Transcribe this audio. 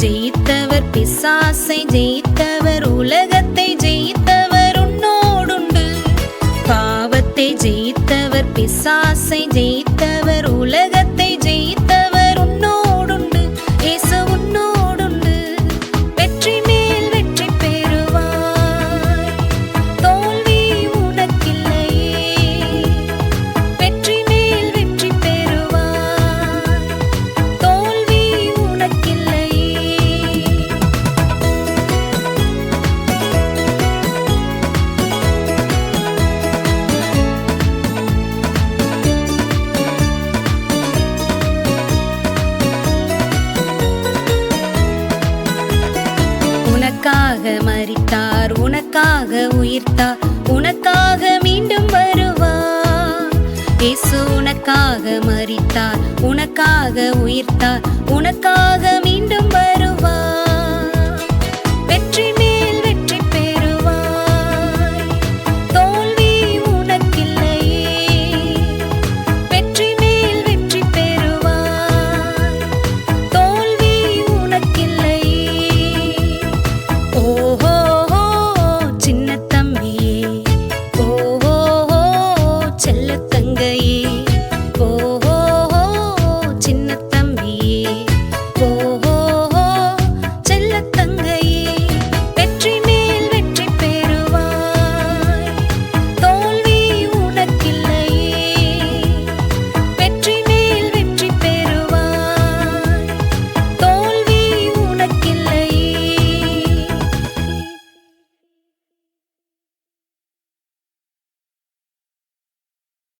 ஜெயித்தவர் பிசாசை ஜெயித்தவர் உலக உனக்காக மறித்தார் உனக்காக உயிர்த்தார் உனக்காக மீண்டும் வருவார். இயேசு உனக்காக மறித்தார் உனக்காக உயிர்த்தார்.